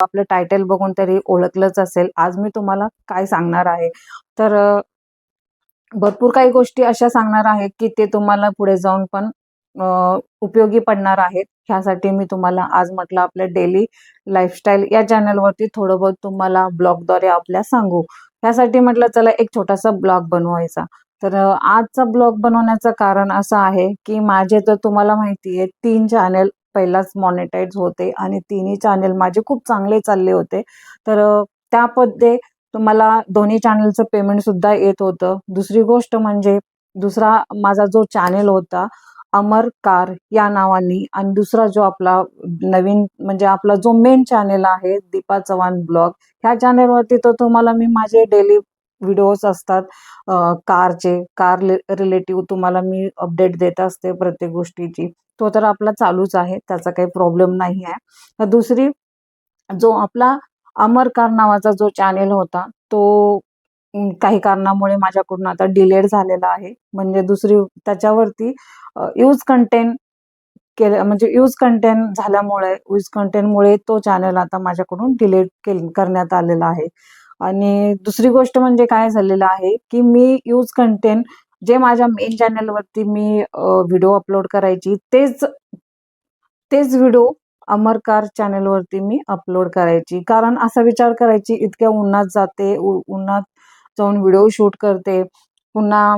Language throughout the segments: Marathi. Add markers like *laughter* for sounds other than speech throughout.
आपलं टायटल बघून तरी ओळखलंच असेल. आज मी तुम्हाला काय सांगणार आहे? तर भरपूर काही गोष्टी अशा सांगणार आहे की ते तुम्हाला पुढे जाऊन पण उपयोगी पडणार आहेत. ह्यासाठी मी तुम्हाला आज म्हटलं आपल्या डेली लाईफस्टाईल या चॅनलवरती थोडं बहुत तुम्हाला ब्लॉगद्वारे आपल्या सांगू. ह्यासाठी म्हटलं चला एक छोटासा ब्लॉग बनवायचा. तर आजचा ब्लॉग बनवण्याचं कारण असं आहे की माझे तर तुम्हाला माहिती आहे तीन चॅनल पहिलाच मॉनिटाईज होते आणि तिन्ही चॅनल माझे खूप चांगले चालले होते. तर त्यामध्ये तुम्हाला दोन्ही चॅनलचं पेमेंट सुद्धा येत होतं. दुसरी गोष्ट म्हणजे दुसरा माझा जो चॅनेल होता अमर कार या नावाने आणि दुसरा जो आपला नवीन म्हणजे आपला जो मेन चॅनेल आहे दीपा चव्हाण ब्लॉग ह्या चॅनेलवरती तर तुम्हाला मी माझे डेली व्हिडिओज असतात. कारचे कार रिलेटिव्ह तुम्हाला मी अपडेट देत असते प्रत्येक गोष्टीची. तो तर आपला चालूच आहे त्याचा काही प्रॉब्लेम नाही आहे. दुसरी जो आपला अमर कार नावाचा जो चॅनेल होता तो काही कारणामुळे माझ्याकडून आता डिलेट झालेला आहे. म्हणजे दुसरी त्याच्यावरती यूज कंटेंट केलं म्हणजे यूज कंटेंट झाल्यामुळे यूज कंटेंटमुळे तो चॅनल आता माझ्याकडून डिलीट केल करण्यात आलेला आहे. आणि दुसरी गोष्ट म्हणजे काय झालेलं आहे की मी यूज कंटेंट जे माझ्या मेन चॅनलवरती मी व्हिडिओ अपलोड करायची तेच तेच व्हिडिओ अमरकार चॅनलवरती मी अपलोड करायची. कारण असा विचार करायची इतक्या उन्हात जाते उन्हात जाऊन व्हिडिओ शूट करते पुन्हा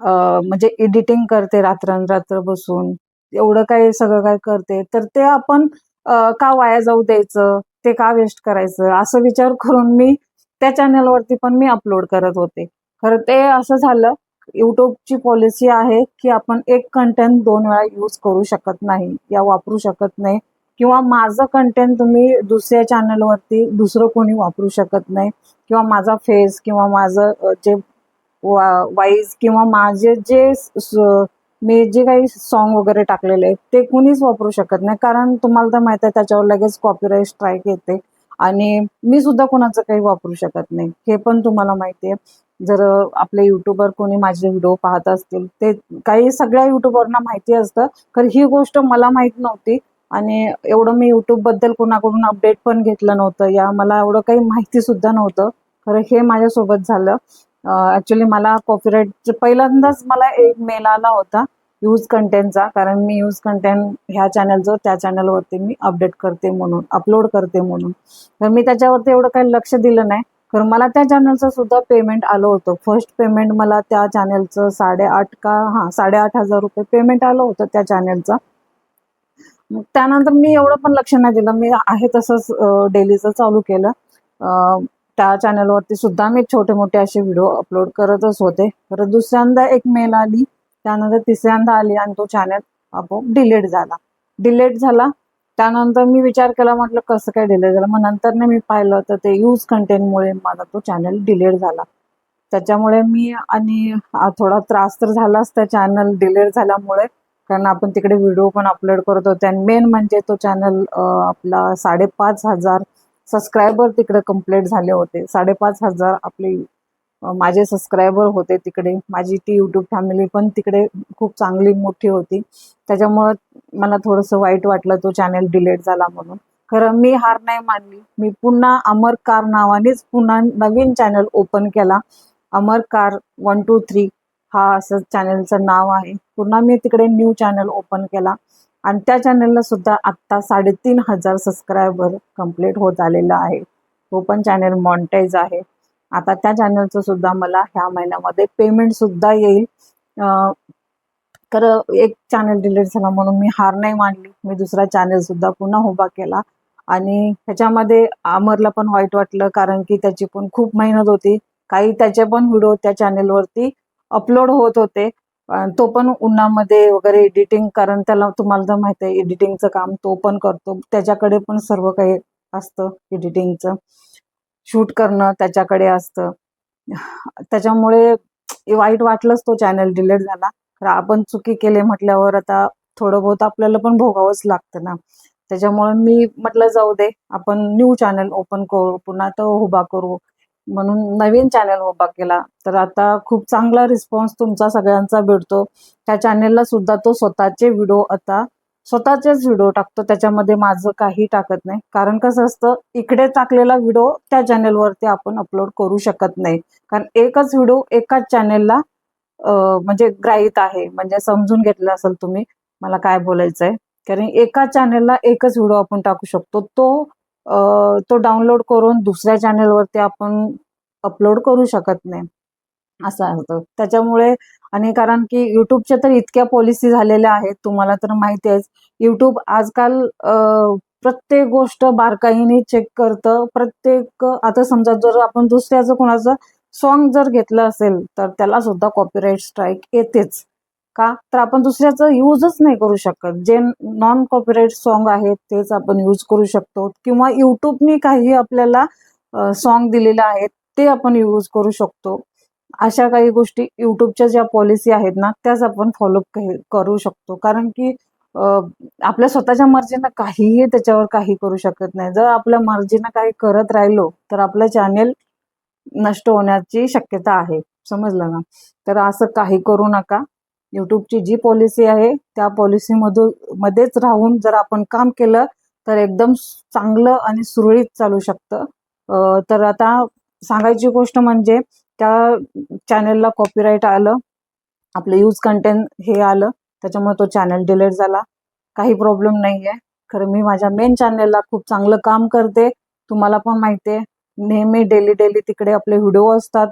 म्हणजे एडिटिंग करते रात्रंरात्र बसून एवढं काही सगळं काय करते तर ते आपण का वाया जाऊ द्यायचं? ते का वेस्ट करायचं? असं विचार करून मी त्या चॅनलवरती पण मी अपलोड करत होते. खरं ते असं झालं युट्यूबची पॉलिसी आहे की आपण एक कंटेंट दोन वेळा यूज करू शकत नाही या वापरू शकत नाही. किंवा माझं कंटेंट तुम्ही दुसऱ्या चॅनलवरती दुसरं कोणी वापरू शकत नाही. किंवा माझा फेस किंवा माझं जे वाईज किंवा माझे जे मी जे काही सॉन्ग वगैरे टाकलेले आहेत ते कुणीच वापरू शकत नाही. कारण तुम्हाला तर माहिती आहे त्याच्यावर लगेच कॉपीराईट स्ट्राईक येते. आणि मी सुद्धा कुणाचं काही वापरू शकत नाही. हे पण तुम्हाला माहिती आहे. जर आपले युट्यूबर कोणी माझे व्हिडिओ पाहत असतील ते काही सगळ्या युट्यूबरना माहिती असतं. खरं ही गोष्ट मला माहीत नव्हती. आणि एवढं मी युट्यूबबद्दल कोणाकडून अपडेट पण घेतलं नव्हतं. या मला एवढं काही माहिती सुद्धा नव्हतं. खरं हे माझ्यासोबत झालं. ऍक्च्युली मला कॉपीराईट पहिल्यांदाच मला एक मेल आला होता यूज कंटेंटचा कारण मी यूज कंटेंट ह्या चॅनलचं त्या चॅनलवरती मी अपडेट करते म्हणून अपलोड करते म्हणून. तर मी त्याच्यावरती एवढं काही लक्ष दिलं नाही. तर मला त्या चॅनलचं सुद्धा पेमेंट आलं होतं. फर्स्ट पेमेंट मला त्या चॅनलचं साडेआठ का हां साडेआठ हजार रुपये पेमेंट आलं होतं त्या चॅनलचं त्यानंतर मी एवढं पण लक्ष नाही दिलं. मी आहे तसंच डेलीचं चालू केलं. त्या चॅनलवरती सुद्धा मी छोटे मोठे असे व्हिडिओ अपलोड करतच होते. परत दुसऱ्यांदा एक मेल आली त्यानंतर तिसऱ्यांदा आली आणि तो चॅनल आपोआप डिलीट झाला. डिलीट झाला. त्यानंतर मी विचार केला म्हटलं कसं काय डिलीट झालं? मग नंतर मी पाहिलं तर ते यूज कंटेंटमुळे माझा तो चॅनल डिलीट झाला. त्याच्यामुळे मी आणि थोडा त्रास तर झालाच त्या चॅनल डिलीट झाल्यामुळे. कारण आपण तिकडे व्हिडिओ पण अपलोड करत होते आणि मेन म्हणजे तो चॅनल आपला साडेपाच हजार सबस्क्रायबर तिकडे कंप्लीट झाले होते. साडेपाच हजार आपले माझे सबस्क्रायबर होते तिकडे. माझी ती यूट्यूब फॅमिली पण तिकडे खूप चांगली मोठी होती. त्याच्यामुळं मला थोडंसं वाईट वाटलं तो चॅनल डिलीट झाला म्हणून. खरं मी हार नाही मानली. मी पुन्हा अमर कार नावानेच पुन्हा नवीन चॅनल ओपन केला. Amar car one two three हा असं चॅनलचं नाव आहे. पुन्हा मी तिकडे न्यू चॅनल ओपन केला. आणि त्या चॅनलला सुद्धा आत्ता साडेतीन हजार सबस्क्रायबर कंप्लीट होत आलेलं आहे. तो पण चॅनल मॉन्टाईज आहे. आता त्या चॅनलचं सुद्धा मला ह्या महिन्यामध्ये पेमेंट सुद्धा येईल. तर एक चॅनल डिलीट झाला म्हणून मी हार नाही मानली. मी दुसरा चॅनल सुद्धा पुन्हा उभा केला. आणि ह्याच्यामध्ये अमरला पण वाईट वाटलं कारण की त्याची पण खूप मेहनत होती. काही त्याचे पण व्हिडिओ त्या चॅनेलवरती अपलोड होत होते. तो पण उन्हामध्ये वगैरे एडिटिंग कारण त्याला तुम्हाला तर माहिती आहे एडिटिंगचं काम तो पण करतो. त्याच्याकडे पण सर्व काही असतं एडिटिंगचं शूट करणं त्याच्याकडे असतं. त्याच्यामुळे वाईट वाटलंच तो चॅनल डिलीट झाला. तर आपण चुकी केले म्हटल्यावर आता थोडं बहुत आपल्याला पण भोगावंच लागतं ना. त्याच्यामुळे मी म्हटलं जाऊ दे आपण न्यू चॅनल ओपन करू पुन्हा तो उभा करू. म्हणून नवीन चॅनल उभा केला. तर आता खूप चांगला रिस्पॉन्स तुमचा सगळ्यांचा भेटतो. त्या चॅनेलला सुद्धा तो स्वतःचे व्हिडिओ आता स्वतःचेच व्हिडिओ टाकतो. त्याच्यामध्ये माझं काही टाकत नाही. कारण कसं असतं इकडे टाकलेला व्हिडिओ त्या चॅनेलवरती आपण अपलोड करू शकत नाही. कारण एकच व्हिडिओ एकाच चॅनेलला म्हणजे ग्राहित आहे. म्हणजे समजून घेतलं असेल तुम्ही मला काय बोलायचं आहे कारण एका चॅनेलला एकच व्हिडिओ आपण टाकू शकतो. तो तो डाउनलोड करून दुसऱ्या चॅनेलवरती आपण अपलोड करू शकत नाही. असं होतं त्याच्यामुळे आणि कारण की युट्यूबच्या तर इतक्या पॉलिसी झालेल्या आहेत तुम्हाला तर माहिती आहेच. युट्यूब आजकाल प्रत्येक गोष्ट बारकाईने चेक करतं. प्रत्येक आता समजा जर आपण दुसऱ्याचं कोणाचं सॉन्ग जर घेतलं असेल तर त्याला सुद्धा कॉपीराईट स्ट्राईक येतेच. का? तर आपण दुसऱ्याचं यूजच नाही करू शकत. जे नॉन कॉपीराईट सॉन्ग आहेत तेच आपण यूज करू शकतो. किंवा युट्यूबनी काही आपल्याला सॉन्ग दिलेले आहेत ते आपण यूज करू शकतो. अशा काही गोष्टी युट्यूबच्या ज्या पॉलिसी आहेत ना त्याच आपण फॉलोअप करू शकतो. कारण की आपल्या स्वतःच्या मर्जीनं काहीही त्याच्यावर काही करू शकत नाही. जर आपल्या मर्जीनं काही करत राहिलो तर आपलं चॅनेल नष्ट होण्याची शक्यता आहे. समजलं ना? तर असं काही करू नका. यूट्यूबची जी पॉलिसी आहे त्या पॉलिसीमधून मध्येच राहून जर आपण काम केलं तर एकदम चांगलं आणि सुरळीत चालू शकतं. तर आता सांगायची गोष्ट म्हणजे त्या चॅनलला कॉपीराईट आलं आपलं यूज कंटेंट हे आलं त्याच्यामुळे तो चॅनल डिलीट झाला. काही प्रॉब्लेम नाही आहे खरं मी माझ्या मेन चॅनलला खूप चांगलं काम करते. तुम्हाला पण माहिती आहे नेहमी डेली डेली तिकडे आपले व्हिडिओ असतात.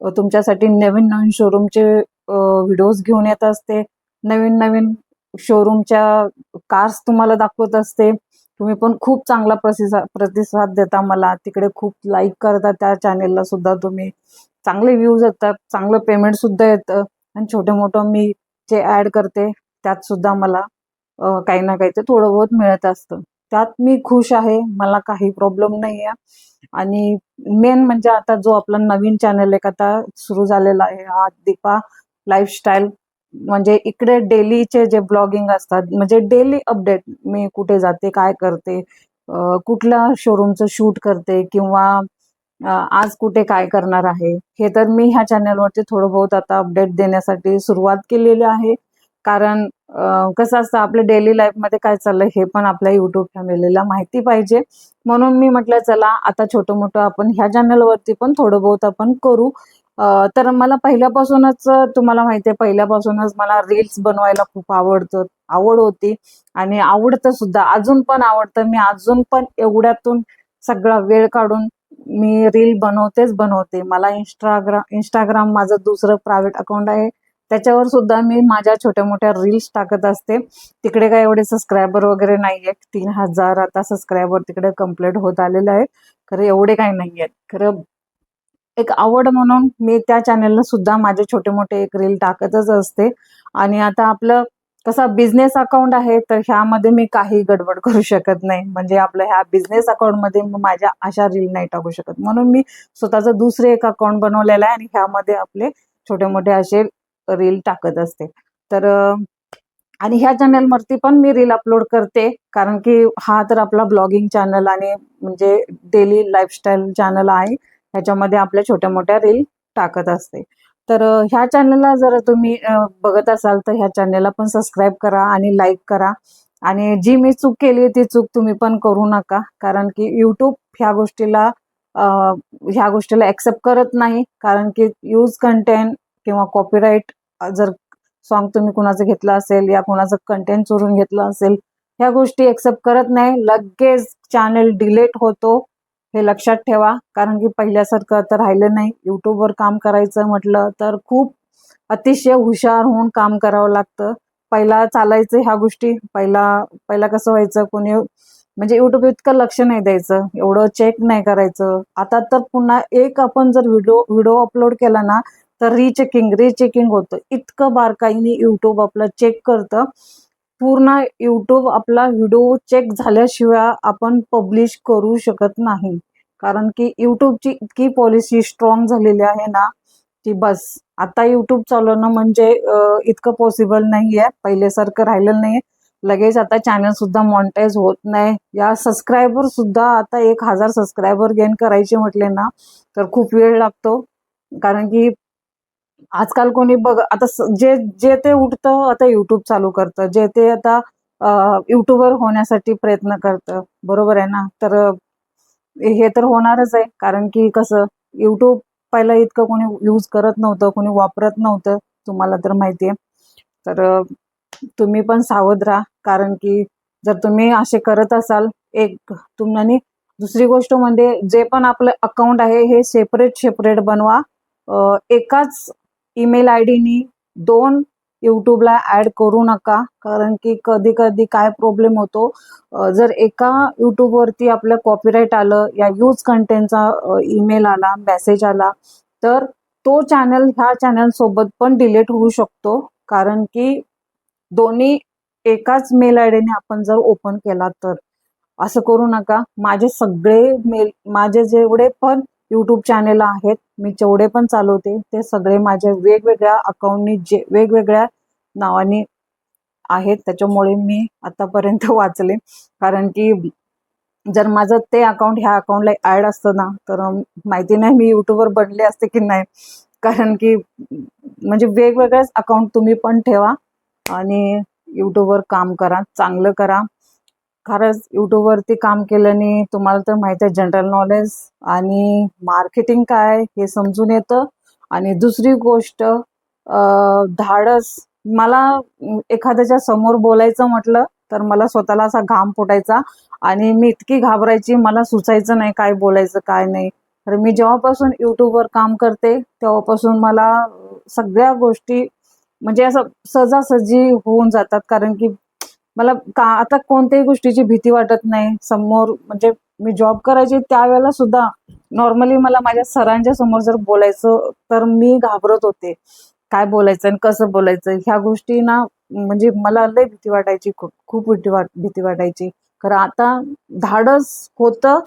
तुमच्यासाठी नवीन नवीन शोरूमचे व्हिडिओज घेऊन येत असते. नवीन नवीन शोरूमच्या कार्स तुम्हाला दाखवत असते. तुम्ही पण खूप चांगला प्रतिसाद प्रतिसाद देता मला. तिकडे खूप लाईक करता त्या चॅनेलला सुद्धा तुम्ही. चांगले व्ह्यूज येतात. चांगलं पेमेंट सुद्धा येतं. आणि छोटं मोठं मी जे ॲड करते त्यात सुद्धा मला काही ना काही ते थोडं बहुत मिळत असतं. त्यात मी खुश आहे. मला काही प्रॉब्लेम नाही आहे आणि मेन म्हणजे आता जो आपला नवीन चॅनल एक आता सुरू झालेला आहे हा दीपा. लाईफस्टाईल म्हणजे इकडे डेलीचे जे ब्लॉगिंग असतात म्हणजे डेली अपडेट मी कुठे जाते काय करते कुठल्या शोरूमचं शूट करते किंवा आज कुठे काय करणार आहे हे तर मी ह्या चॅनलवरती थोडं बहुत आता अपडेट देण्यासाठी सुरुवात केलेली आहे. कारण कसं असतं आपल्या डेली लाईफमध्ये काय चाललंय हे पण आपल्या युट्यूब फॅमिलीला माहिती पाहिजे. म्हणून मी म्हटलं चला आता छोटं मोठं आपण ह्या चॅनलवरती पण थोडं बहुत आपण करू. तर मला पहिल्यापासूनच तुम्हाला माहिती आहे पहिल्यापासूनच मला रील्स बनवायला खूप आवडतं आवड होती. आणि आवडतं सुद्धा. अजून पण आवडतं. मी अजून पण एवढ्यातून सगळा वेळ काढून मी रील बनवतेच बनवते. मला इंस्टाग्राम इंस्टाग्राम माझं दुसरं प्रायव्हेट अकाउंट आहे. त्याच्यावर सुद्धा मी माझ्या छोट्या मोठ्या रील्स टाकत असते. तिकडे काय एवढे सबस्क्रायबर वगैरे नाही आहेत तीन हजार आता सबस्क्रायबर तिकडे कंप्लीट होत आलेले आहेत खरं एवढे काही नाही आहेत खरं एक आवड म्हणून मी त्या चॅनलला सुद्धा माझे छोटे मोठे एक रील टाकतच असते. आणि आता आपलं कसा बिझनेस अकाउंट आहे तर ह्यामध्ये मी काही गडबड करू शकत नाही. म्हणजे आपलं ह्या बिझनेस अकाउंटमध्ये माझ्या अशा रील नाही टाकू शकत. म्हणून मी स्वतःचं दुसरे एक अकाउंट बनवलेलं आहे आणि ह्यामध्ये आपले छोटे मोठे असे रील टाकत असते. तर आणि ह्या चॅनलवरती पण मी रील अपलोड करते. कारण की हा तर आपला ब्लॉगिंग चॅनल आणि म्हणजे डेली लाईफस्टाईल चॅनल आहे. ह्याच्यामध्ये आपल्या छोट्या मोठ्या रील टाकत असते. तर ह्या चॅनलला जर तुम्ही बघत असाल तर ह्या चॅनलला पण सबस्क्राईब करा आणि लाईक करा. आणि जी मी चूक केली ती चूक तुम्ही पण करू नका. कारण की यूट्यूब ह्या गोष्टीला ह्या गोष्टीला ॲक्सेप्ट करत नाही. कारण की यूज कंटेंट किंवा कॉपीराईट जर सॉन्ग तुम्ही कुणाचं घेतलं असेल या कुणाचं कंटेंट चोरून घेतलं असेल ह्या गोष्टी एक्सेप्ट करत नाही. लगेच चॅनल डिलीट होतो. हे लक्षात ठेवा कारण की पहिल्यासारखं तर राहिलं नाही. यूट्यूबवर काम करायचं म्हटलं तर खूप अतिशय हुशार होऊन काम करावं लागतं. पहिला चालायचं ह्या गोष्टी पहिला पहिला कसं व्हायचं कोणी म्हणजे युट्यूब इतकं लक्ष नाही द्यायचं एवढं चेक नाही करायचं. आता तर पुन्हा एक आपण जर व्हिडिओ व्हिडिओ अपलोड केला ना तर रिचेकिंग रिचेकिंग होतं. इतकं बारकाईने युट्यूब आपलं चेक करतं. पूर्ण यूट्यूब आपला व्हिडिओ चेक झाल्याशिवाय आपण पब्लिश करू शकत नाही. कारण की यूट्यूबची इतकी पॉलिसी स्ट्रॉंग झालेली आहे ना की बस. आता यूट्यूब चालवणं म्हणजे इतकं पॉसिबल नाही आहे पहिल्यासारखं राहिलेलं नाही लगेच आता चॅनल सुद्धा मॉनिटाईज होत नाही. या सबस्क्रायबर सुद्धा आता एक हजार सबस्क्रायबर गेन करायचे म्हटले ना तर खूप वेळ लागतो. कारण की आजकाल कोणी बघ आता जे जे ते उठतं आता युट्यूब चालू करतं. जे ते आता युट्यूबर होण्यासाठी प्रयत्न करतं. बरोबर आहे ना? तर हे तर होणारच आहे. कारण की कसं युट्यूब पहिला इतकं कोणी यूज करत नव्हतं कोणी वापरत नव्हतं तुम्हाला तर माहिती आहे. तर तुम्ही पण सावध राहा. कारण की जर तुम्ही असे करत असाल एक तुम दुसरी गोष्ट म्हणजे जे पण आपलं अकाउंट आहे हे सेपरेट सेपरेट बनवा. एकाच ईमेल आय डीनी दोन यूट्यूबला ॲड करू नका. कारण की कधी कधी काय प्रॉब्लेम होतो जर एका यूट्यूबवरती आपलं कॉपीराईट आलं या यूज कंटेंटचा ईमेल आला मेसेज आला तर तो चॅनल ह्या चॅनलसोबत पण डिलीट होऊ शकतो. कारण की दोन्ही एकाच मेल आय डीने आपण जर ओपन केला तर. असं करू नका. माझे सगळे मेल माझे जेवढे पण यूट्यूब चॅनेल आहेत. मी जेवढे पण चालवते ते सगळे माझ्या वेगवेगळ्या अकाउंटनी जे वेगवेगळ्या नावाने आहेत. त्याच्यामुळे मी आतापर्यंत *laughs* वाचले. कारण की जर माझं ते अकाउंट ह्या अकाउंटला ॲड असतं ना तर माहिती नाही मी यूट्यूबवर बनले असते की नाही. कारण की म्हणजे वेगवेगळेच अकाउंट तुम्ही पण ठेवा आणि यूट्यूबवर काम करा चांगलं करा. खरंच यूट्यूबवरती काम केल्याने तुम्हाला तर माहिती आहे जनरल नॉलेज आणि मार्केटिंग काय हे समजून येतं. आणि दुसरी गोष्ट धाडस. मला एखाद्याच्या समोर बोलायचं म्हटलं तर मला स्वतःला असा घाम फुटायचा आणि मी इतकी घाबरायची मला सुचायचं नाही काय बोलायचं काय नाही. तर मी जेव्हापासून यूट्यूबवर काम करते तेव्हापासून मला सगळ्या गोष्टी म्हणजे असं सहजासहजी होऊन जातात. कारण की मला का आता कोणत्याही गोष्टीची भीती वाटत नाही. समोर म्हणजे मी जॉब करायची त्यावेळेला सुद्धा नॉर्मली मला माझ्या सरांच्या समोर जर बोलायचं तर मी घाबरत होते. काय बोलायचं आणि कसं बोलायचं? ह्या गोष्टी ना म्हणजे मला लय भीती वाटायची खूप खूप भीती वाट भीती वाटायची. खरं आता धाडस होतं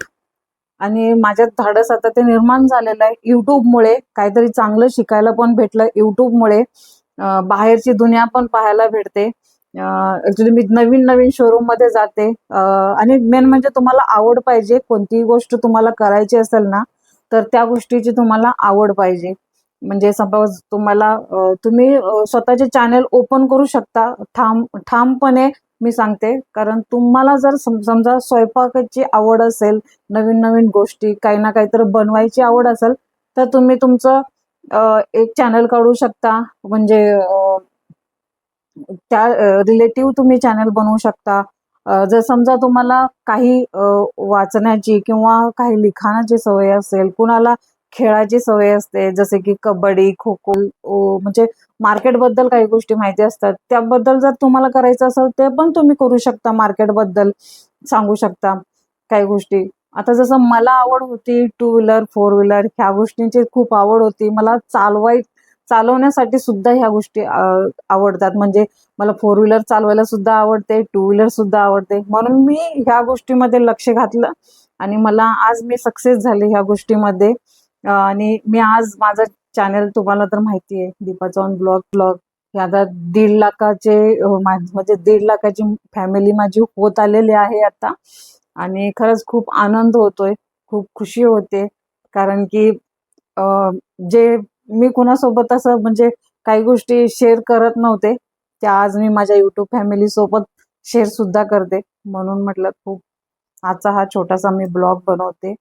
आणि माझ्यात धाडस आता ते निर्माण झालेलं आहे. युट्यूबमुळे काहीतरी चांगलं शिकायला पण भेटलं. युट्यूबमुळे बाहेरची दुनिया पण पाहायला भेटते. ऍक्च्युली मी नवीन नवीन शोरूममध्ये जाते. आणि मेन म्हणजे तुम्हाला आवड पाहिजे. कोणतीही गोष्ट तुम्हाला करायची असेल ना तर त्या गोष्टीची तुम्हाला आवड पाहिजे. म्हणजे सपोज तुम्हाला तुम्ही स्वतःचे चॅनेल ओपन करू शकता. ठाम ठामपणे मी सांगते. कारण तुम्हाला जर समजा स्वयंपाकाची आवड असेल नवीन नवीन गोष्टी काही ना काहीतरी बनवायची आवड असेल तर तुम्ही तुमचं एक चॅनल काढू शकता. म्हणजे त्या रिलेटिव्ह तुम्ही चॅनल बनवू शकता. जर समजा तुम्हाला काही वाचण्याची किंवा काही लिखाणाची सवय असेल कुणाला खेळाची सवय असते जसे की कबड्डी खो खो म्हणजे मार्केटबद्दल काही गोष्टी माहिती असतात त्याबद्दल जर तुम्हाला करायचं असेल ते पण तुम्ही करू शकता मार्केटबद्दल सांगू शकता काही गोष्टी. आता जसं मला आवड होती टू व्हीलर फोर व्हीलर ह्या गोष्टींची खूप आवड होती. मला चालवाय चालवण्यासाठी सुद्धा ह्या गोष्टी आवडतात. म्हणजे मला फोर व्हीलर चालवायला सुद्धा आवडते टू व्हीलर सुद्धा आवडते. म्हणून मी ह्या गोष्टीमध्ये लक्ष घातलं आणि मला आज मी सक्सेस झाले ह्या गोष्टीमध्ये. आणि मी आज माझं चॅनल तुम्हाला तर माहिती आहे दीपा चव्हाण ब्लॉग ब्लॉग हे आता दीड लाखाचे म्हणजे दीड लाखाची फॅमिली माझी होत आलेली आहे आता. आणि खरंच खूप आनंद होतोय खूप खुशी होते. कारण की जे मी कुणासोबत असं म्हणजे काही गोष्टी शेअर करत नव्हते. त्या आज मी माझ्या युट्यूब फॅमिली सोबत शेअर सुद्धा करते. म्हणून म्हटलं खूप आजचा हा छोटासा मी ब्लॉग बनवते.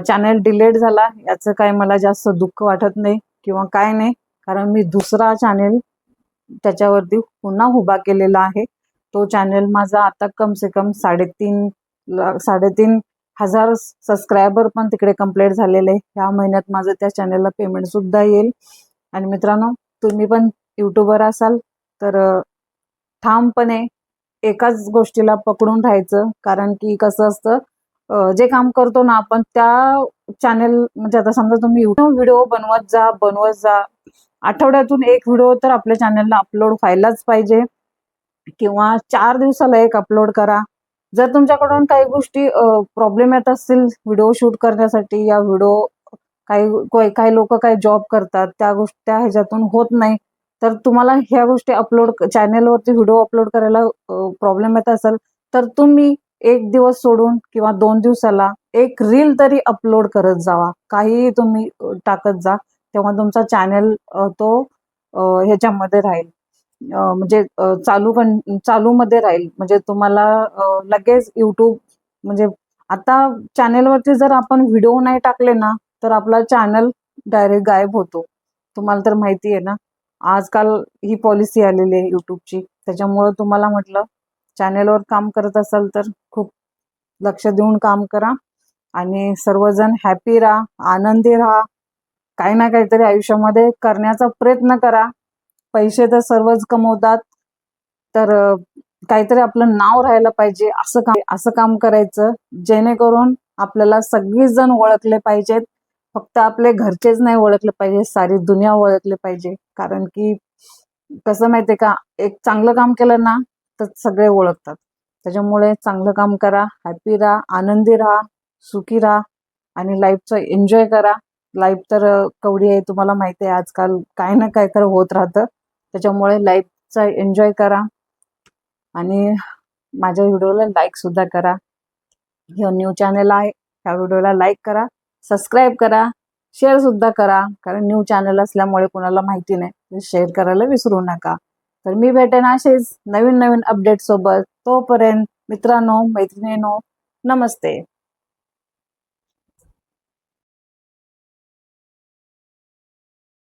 चॅनल डिलेट झाला. याचं काय मला जास्त दुःख वाटत नाही किंवा काय नाही. कारण मी दुसरा चॅनेल त्याच्यावरती पुन्हा उभा केलेला आहे. तो चॅनेल माझा आता कम से कम साडेतीन साडेतीन हजार सबस्क्रायबर पण तिकडे कंप्लीट झालेले ह्या महिन्यात माझं त्या चॅनलला पेमेंट सुद्धा येईल. आणि मित्रांनो तुम्ही पण युट्यूबर असाल तर ठामपणे एकाच गोष्टीला पकडून राहायचं. कारण की कसं असतं जे काम करतो ना आपण त्या चॅनेल म्हणजे आता समजा तुम्ही युट्यूब व्हिडिओ बनवत जा बनवत जा आठवड्यातून एक व्हिडिओ तर आपल्या चॅनलला अपलोड व्हायलाच पाहिजे. किंवा चार दिवसाला एक अपलोड करा. जर तुमच्याकडून काही गोष्टी प्रॉब्लेम येत असतील व्हिडिओ शूट करण्यासाठी या व्हिडिओ काही काही लोक काही जॉब करतात त्या गोष्टी त्या ह्याच्यातून होत नाही तर तुम्हाला ह्या गोष्टी अपलोड चॅनेलवरती व्हिडिओ अपलोड करायला प्रॉब्लेम येत असेल तर तुम्ही एक दिवस सोडून किंवा दोन दिवसाला एक रील तरी अपलोड करत जावा. काहीही तुम्ही टाकत जा तेव्हा तुमचा चॅनेल तो ह्याच्यामध्ये राहील. म्हणजे चालू कं चालू मध्ये राहील. म्हणजे तुम्हाला लगेच युट्यूब म्हणजे आता चॅनेलवरती जर आपण व्हिडिओ नाही टाकले ना तर आपला चॅनल डायरेक्ट गायब होतो. तुम्हाला तर माहिती आहे ना आजकाल ही पॉलिसी आलेली आहे युट्यूबची त्याच्यामुळं तुम्हाला म्हटलं चॅनेलवर काम करत असाल तर खूप लक्ष देऊन काम करा आणि सर्वजण हॅपी राहा आनंदी राहा. काही ना काहीतरी आयुष्यामध्ये करण्याचा प्रयत्न करा. पैसे तर सर्वच कमवतात. तर काहीतरी आपलं नाव राहायला पाहिजे असं काम असं काम करायचं जेणेकरून आपल्याला सगळीच जण ओळखले पाहिजेत. फक्त आपले घरचेच नाही ओळखले पाहिजे सारी दुनिया ओळखले पाहिजे. कारण की कसं माहितीये का एक चांगलं काम केलं ना तर सगळे ओळखतात. त्याच्यामुळे चांगलं काम करा हॅपी राहा आनंदी राहा सुखी राहा आणि लाईफचं एन्जॉय करा. लाईफ तर कवडी आहे तुम्हाला माहिती आहे आजकाल काय ना काय तर होत राहतं. त्याच्यामुळे लाईफचा एन्जॉय करा. आणि माझ्या व्हिडिओला लाईक सुद्धा करा. हे न्यू चॅनल आहे ह्या व्हिडिओला लाईक करा. सबस्क्राईब करा. शेअर सुद्धा करा. कारण न्यू चॅनल असल्यामुळे कोणाला माहिती नाही. शेअर करायला विसरू नका. तर मी भेटेन असेच नवीन नवीन अपडेट सोबत. तोपर्यंत मित्रांनो मैत्रिणींनो नमस्ते.